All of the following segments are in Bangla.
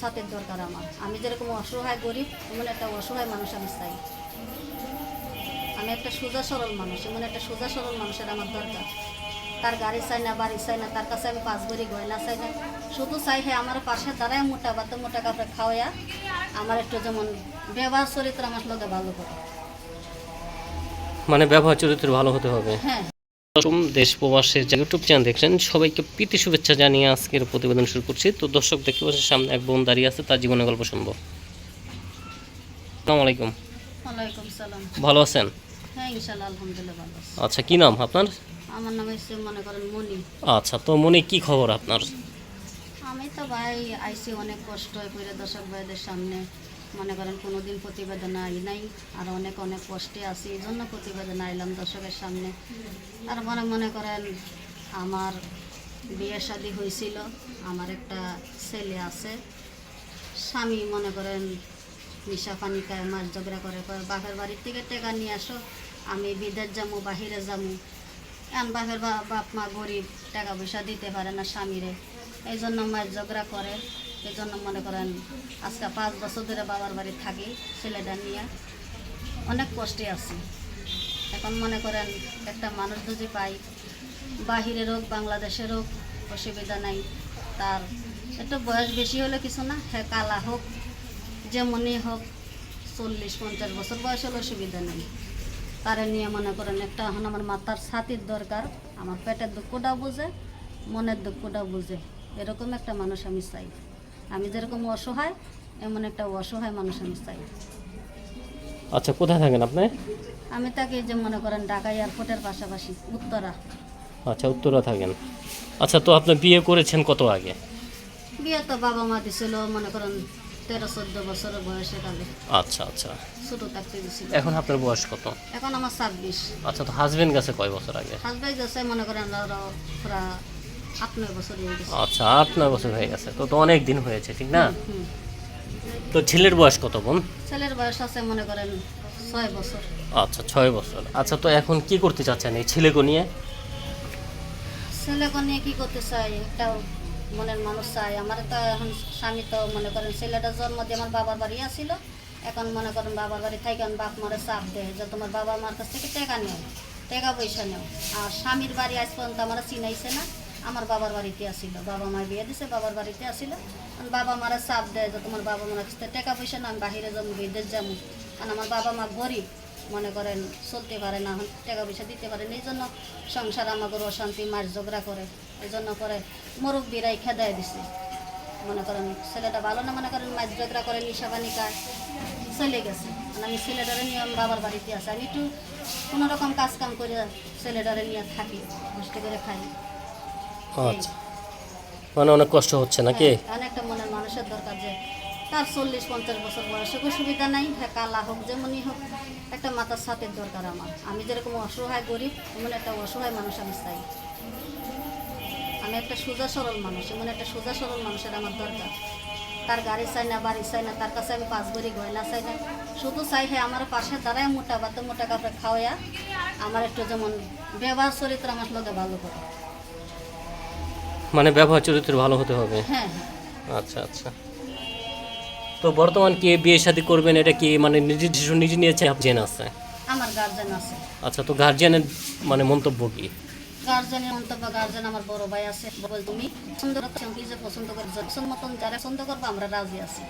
সাথের দরকার আমার। আমি যেরকম অসহায় গরিব এমন একটা অসহায় মানুষ আমি চাই। আমি একটা সোজা সরল মানুষ এমন একটা সোজা সরল মানুষের আমার দরকার। তার গাড়ি চাই না বাড়ি চাই না তার কাছে আমি পাঁচ ভরি গয়না চাই না। শুধু চাই হ্যাঁ আমার পাশে দাঁড়ায় মোটা বাতে মোটা কাপড়ে খাওয়াইয়া আমার একটু যেমন ব্যবহার চরিত্র আমার লোকে ভালো করে। মানে ব্যবহার চরিত্র ভালো হতে হবে। হ্যাঁ। দেশ প্রবাসের যে ইউটিউব চ্যানেল দেখছেন সবাইকে প্রীতি শুভেচ্ছা জানিয়ে আজকের প্রতিবেদন শুরু করছি। তো দর্শক দেখতে পাচ্ছি সামনে এক বোন দাঁড়িয়ে আছে তার জীবনের গল্প শুনব। আসসালামু আলাইকুম। ভালো আছেন? হ্যাঁ। আচ্ছা কি নাম আপনার? আমার নাম হচ্ছে মনে করেন মনি। আচ্ছা তো মনে কি খবর আপনার? আমি তো ভাই আইসি অনেক কষ্ট পড়ে দর্শক ভাইদের সামনে। মনে করেন কোনো দিন প্রতিবেদন আই নাই, আর অনেক অনেক কষ্টে আছি এই জন্য প্রতিবেদন আইলাম দর্শকের সামনে। আর মনে মনে করেন আমার বিয়ে শাদি হয়েছিল আমার একটা ছেলে আছে, স্বামী মনে করেন নিশা পানি খায়, মাছ ঝগড়া করে, কয়, বাপের বাড়ির থেকে টেকা নিয়ে আসো, আমি বিদেশ যাব বাহিরে যাব এখন বাপের বা- বাপ মা গরিব, টাকা পয়সা দিতে পারে না স্বামীরে এই জন্য মাছ ঝগড়া করে। এই জন্য মনে করেন আজকে পাঁচ বছর ধরে বাবার বাড়ি থাকি, ছেলেটা নিয়ে। অনেক কষ্টে আছি। এখন মনে করেন একটা মানুষ যদি পাই বাহিরের হোক বাংলাদেশের হোক অসুবিধা নাই। তার একটু বয়স বেশি হলে কিছু না হ্যাঁ কালা হোক, যেমনই হোক, চল্লিশ, পঞ্চাশ বছর বয়স হলে অসুবিধা নেই। তারে নিয়ে মনে করেন একটা এখন আমার মাথার ছাতির দরকার, আমার পেটের দুঃখটাও বুঝে, মনের দুঃখটাও বুঝে। এরকম একটা মানুষ আমি চাই। আমি যেরকম অসহায় এমন একটা অসহায় মানুষ আমি চাই। আচ্ছা কোথায় থাকেন আপনি? আমি তাকে যে মনে করেন ঢাকা এয়ারপোর্টের পাশাপাশি উত্তরা। আচ্ছা উত্তরা থাকেন। আচ্ছা তো আপনি বিয়ে করেছেন কত আগে? বিয়ে তো বাবা মা দিছিল মনে করেন তেরো চোদ্দ বছরের বয়সে কালে আচ্ছা আচ্ছা। ছোটো থাকতে দিছিল। এখন আপনার বয়স কত? এখন আমার ছাব্বিশ। আচ্ছা তো হাজবেন্ড গেছে কয় বছর আগে? হাজবাই গেছে মনে করেন প্রায় আচ্ছা আট নয় বছর হয়ে গেছে। তো তো অনেক দিন হয়েছে ঠিক না? তো ছেলের বয়স কত বোন? ছেলের বয়স আছে মনে করেন ছয় বছর। আচ্ছা ছয় বছর। আচ্ছা তো এখন কি করতে চাচ্ছেন এই ছেলেকে নিয়ে? ছেলেকে নিয়ে কি করতে চাই? একটা মনের মানুষ চাই। আমার তো এখন স্বামী তো মনে করেন ছেলেটা জন্ম দিয়ে আমার বাবার বাড়ি আসছিল এখন মনে করেন বাবার বাড়ি থেকে বাপ মারে চাপ দেয় যে তোমার বাবা মার কাছ থেকে টাকা নেও টাকা পয়সা নেও। আর স্বামীর বাড়ি আজ পর্যন্ত আমার চিনাইছে না। আমার বাবার বাড়িতে আসিল। বাবা মা বিয়ে দিছে, বাবার বাড়িতে আসিল। বাবা মারা চাপ দেয় যে তোমার বাবা মার কাছ টাকা পয়সা না, আমি বাহিরে যাব, বিদেশ যাব। কারণ আমার বাবা মা গরিব, মনে করেন চলতে পারে না টাকা পয়সা দিতে পারে না, এই জন্য সংসার আমাকে অশান্তি, মার ঝগড়া করে। এই জন্য করে মুরব্বীরাই খেদায় দিছে। মনে করেন ছেলেটা ভালো না, মনে করেন মাছ ঝগড়া করে, নিশা পানি খায়। চলে গেছে। আর আমি ছেলেটারে নিয়ে আমি বাবার বাড়িতে আসি। আমি একটু কোনো রকম কাজ কাম করে ছেলেটারে নিয়ে থাকি কষ্ট করে খাই। আচ্ছা। মানে অনেক কষ্ট হচ্ছে নাকি? হ্যাঁ, অনেকটা মনের মানুষের দরকার যে তার চল্লিশ পঞ্চাশ বছর বয়সে কোনো সুবিধা নাই। হ্যাঁ কালা হোক যেমনই হোক একটা দরকার আমার। আমি যেরকম অসহায় গরিব এমন একটা অসহায় মানুষ আমি চাই। আমি একটা সোজা সরল মানুষ এমন একটা সোজা সরল মানুষের আমার দরকার। তার গাড়ি চাই না বাড়ি চাই না তার কাছে আমি পাঁচ ভরি গয়না চাই না। শুধু চাই হ্যাঁ আমার পাশে দাঁড়ায় মোটা বাতে মোটা কাপড়ে খাওয়াইয়া আমার একটু যেমন ব্যবহার চরিত্র আমার লোকে ভালো করে। মানে ব্যবহার চরিত্র ভালো হতে হবে। হ্যাঁ হ্যাঁ। আচ্ছা আচ্ছা। তো বর্তমান কি বিয়ে শাদী করবেন এটা কি মানে নিজের ডিসিশন নিজে নিয়েছে আছে? আমার গার্জেন আছে। আচ্ছা তো গার্জিয়ানের মানে মন্তব্য কি? গার্জেনের মন্তব্য গার্জেন আমার বড় ভাই আছে বল তুমি। সুন্দর কি যে পছন্দ করে মতন যারা পছন্দ করব আমরা রাজি আছি।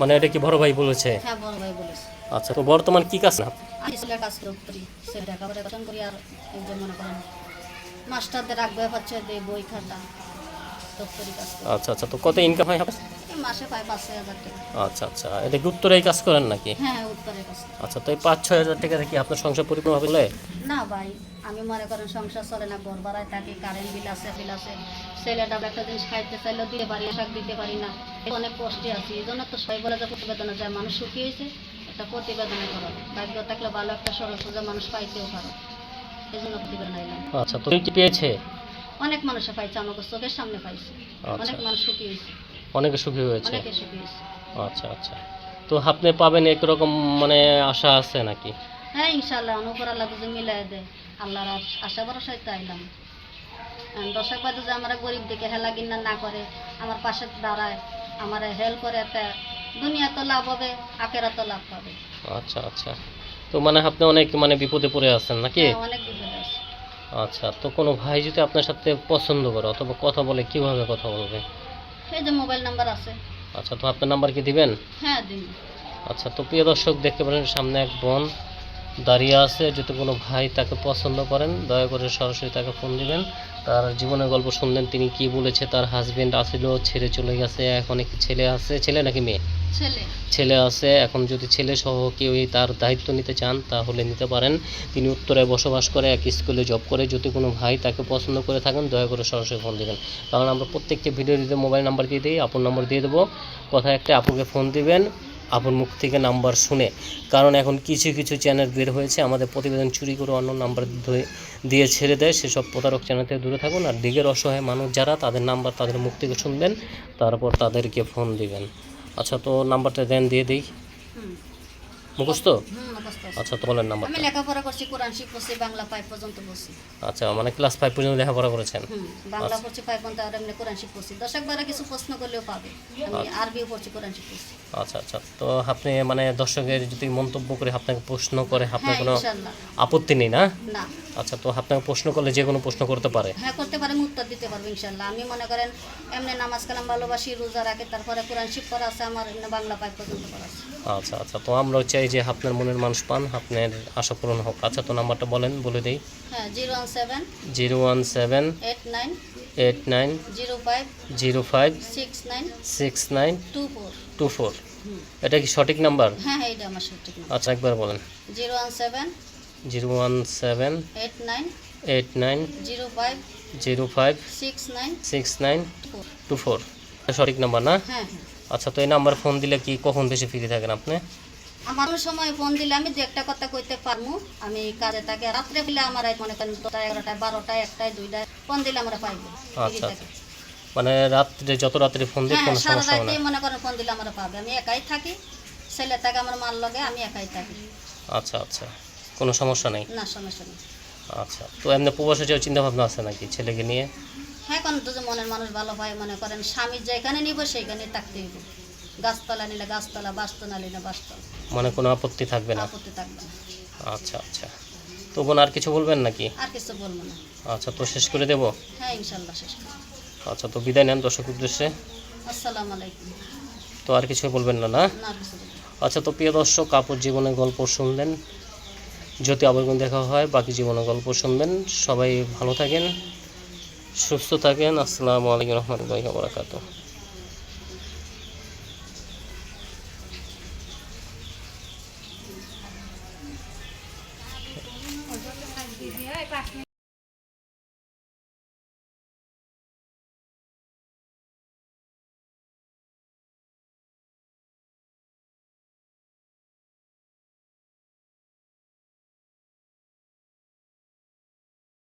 মানে এটা কি বড় ভাই বলেছে? হ্যাঁ বড় ভাই বলেছে। আচ্ছা তো বর্তমান কি কাজ না? আমি কাজ করি সে টাকা করি আর যে মনে করেন মাস্টারদের রাখবে হচ্ছে যে বই খাতা কাজ আচ্ছা আচ্ছা তো কত ইনকাম হয়? মাসে পাই পাঁচ ছয় হাজার টাকা। আচ্ছা আচ্ছা এটা কি উত্তরে কাজ করেন নাকি? হ্যাঁ উত্তরের কাছে আচ্ছা তো এই পাঁচ ছয় হাজার টাকা থেকে আপনার সংসার পরিপূর্ণ হবে? না ভাই আমি মনে করেন সংসার চলে না ঘর ভাড়ায় থাকি কারেন্ট বিল আছে বিল আছে। ছেলেটা একটা জিনিস খাইতে চাইলেও দিতে পারি শাক দিতে পারি না। অনেক কষ্টে আছি এই জন্য তো সবাই বলে যে প্রতিবেদনে যায় মানুষ সুখী হয়েছে একটা প্রতিবেদনে করো। ভাগ্য থাকলে ভালো একটা সরল সোজা মানুষ পাইতেও পারো। এই জন্য আচ্ছা তো কি পেয়েছে? অনেক মানুষে পাইছে আমাকে চোখের সামনে পাইছে। আচ্ছা। অনেক মানুষ সুখী হয়েছে। অনেকে সুখী হয়েছে? অনেকে সুখী হয়েছে। আচ্ছা আচ্ছা। তো আপনি পাবেন একরকম মানে আশা আছে নাকি? হ্যাঁ ইনশাল্লাহ অনুপর আল্লাহ যদি মিলাই দেয় আল্লাহর আশা ভরসায় তো আইলাম। দর্শক বাদে যে আমরা গরিব দেখে হেলা গিন্না না করে আমার পাশে দাঁড়ায় আমার হেল্প করে একটা দুনিয়া তো লাভ হবে আখেরা তো লাভ পাবে আচ্ছা আচ্ছা। তো মানে আপনি অনেক মানে বিপদে পড়ে আছেন নাকি? হ্যাঁ, অনেক বিপদ আছে। আচ্ছা তো কোনো ভাই যদি আপনার সাথে পছন্দ করে অথবা কথা বলে কীভাবে কথা বলবে? এই যে মোবাইল নাম্বার আছে। আচ্ছা তো আপনার নাম্বার কি দিবেন? হ্যাঁ দিন। আচ্ছা তো প্রিয় দর্শক দেখতে পারেন সামনে এক বোন দাঁড়িয়ে আছে। যদি কোনো ভাই তাকে পছন্দ করেন দয়া করে সরাসরি তাকে ফোন দিবেন। তার জীবনের গল্প শুনলেন তিনি কি বলেছে তার হাজবেন্ড আসিল ছেড়ে চলে গেছে এখন একটি ছেলে আছে। ছেলে নাকি মেয়ে? ছেলে? আছে। এখন যদি ছেলে সহ কেউই তার দায়িত্ব নিতে চান, তাহলে নিতে পারেন। তিনি উত্তরে বসবাস করে, এক স্কুলে জব করে। যদি কোনো ভাই তাকে পছন্দ করে থাকেন, দয়া করে সরাসরি ফোন দিবেন। কারণ আমরা প্রত্যেকটি ভিডিও দিতে মোবাইল নাম্বার দিয়ে দিই আপুর নাম্বার দিয়ে দেবো। কথা একটা, আপুকে ফোন দিবেন, আপুর মুখ থেকে নাম্বার শুনে। কারণ এখন কিছু কিছু চ্যানেল বের হয়েছে। আমাদের প্রতিবেদন চুরি করে অন্য নাম্বার দিয়ে ছেড়ে দেয়। সেসব প্রতারক চ্যানেল থেকে দূরে থাকুন। আর দিকের অসহায় মানুষ যারা, তাদের নাম্বার তাদের মুখ থেকে শুনবেন। তারপর তাদেরকে ফোন দিবেন। আচ্ছা তো নাম্বারটা দেন দিয়ে দিই। মুখস্থ? আছে। আচ্ছা তো বলেন আমি লেখাপড়া করছি কোরআন শিখ পড়ছি বাংলা ফাইভ পর্যন্ত বসি আচ্ছা মানে ক্লাস ফাইভ পর্যন্ত লেখাপড়া করেছেন? বাংলা আচ্ছা। পড়ছি ফাইভ পর্যন্ত আর এমনি কোরআন শিখ পড়ছি দশক বারে কিছু প্রশ্ন করলেও পাবে। আমি আচ্ছা। আরবিও পড়ছি কোরআন শিখ পড়ছি আচ্ছা আচ্ছা। তো আপনি মানে দর্শকের যদি মন্তব্য করে আপনাকে প্রশ্ন করে আপনার হ্যাঁ কোনো আপত্তি নেই না? না। আচ্ছা তো আপনাকে প্রশ্ন করলে যে কোনো প্রশ্ন করতে পারে। হ্যাঁ করতে পারে উত্তর দিতে পারব ইনশাল্লাহ। আমি মনে করেন এমনি নামাজ কালাম ভালোবাসি রোজা রাখে তারপরে কোরআন শিখ পড়া আছে আমার বাংলা ফাইভ পর্যন্ত পড়া আছে। আচ্ছা আচ্ছা। তো আমরা চাই যে আপনার মনের মানুষ পান আপনার আশা পূরণ হোক। আচ্ছা তো নাম্বারটা বলেন বলে দিই। হ্যাঁ zero one seven zero one seven eight nine eight nine zero five zero five six nine six nine two four. Two four. এটা কি সঠিক নাম্বার? হ্যাঁ হ্যাঁ এটা আমার সঠিক আচ্ছা একবার বলেন। Zero one seven zero one seven eight nine eight nine zero five zero five six nine six nine two four. সঠিক নাম্বার না? হ্যাঁ। আচ্ছা তো এই নাম্বার ফোন দিলে কি কখন বেশি ফ্রি থাকেন আপনি? আমার সময় ফোন দিলে আমি দু একটা কথা কইতে পারব আমি কাজে থাকে রাত্রে বলে আমার মনে করেন দশটা এগারোটায় বারোটায় একটায় দুইটায় ফোন দিলে আমরা পাইবো। আচ্ছা আচ্ছা। মানে রাত্রে যত রাত্রে ফোন দিয়ে হ্যাঁ কোনো সারা সমস্যা হবে রাতে না। মনে করেন ফোন দিলে আমরা পাবে। আমি একাই থাকি ছেলে থাকে আমার মাল লগে আমি একাই থাকি। আচ্ছা আচ্ছা। কোনো সমস্যা নেই? না সমস্যা নেই। আচ্ছা তো এমনি প্রবাসে যাওয়ার চিন্তা ভাবনা আছে নাকি ছেলেকে নিয়ে? হ্যাঁ কোন দুজন মনের মানুষ ভালো হয় মনে করেন স্বামীর যেখানে নিব সেইখানে থাকতে হইব। গাছতলা নিলে গাছতলা বাসতলা নিলে বাসতলা। মানে কোনো আপত্তি থাকবে না? আপত্তি থাকবে না। আচ্ছা আচ্ছা। তো বোন আর কিছু বলবেন নাকি? আর কিছু বলব না। আচ্ছা তো শেষ করে দেবো? হ্যাঁ শেষ। আচ্ছা তো বিদায় নেন দর্শক উদ্দেশ্যে। আসসালামু আলাইকুম। তো আর কিছু বলবেন না না। আচ্ছা তো প্রিয় দর্শক কাপড় জীবনের গল্প শুনলেন। যদি আবার কোনো দেখা হয় বাকি জীবনের গল্প শুনবেন। সবাই ভালো থাকেন সুস্থ থাকেন। আসসালামু আলাইকুম রহমতুল্লাহি বারাকাতুহু।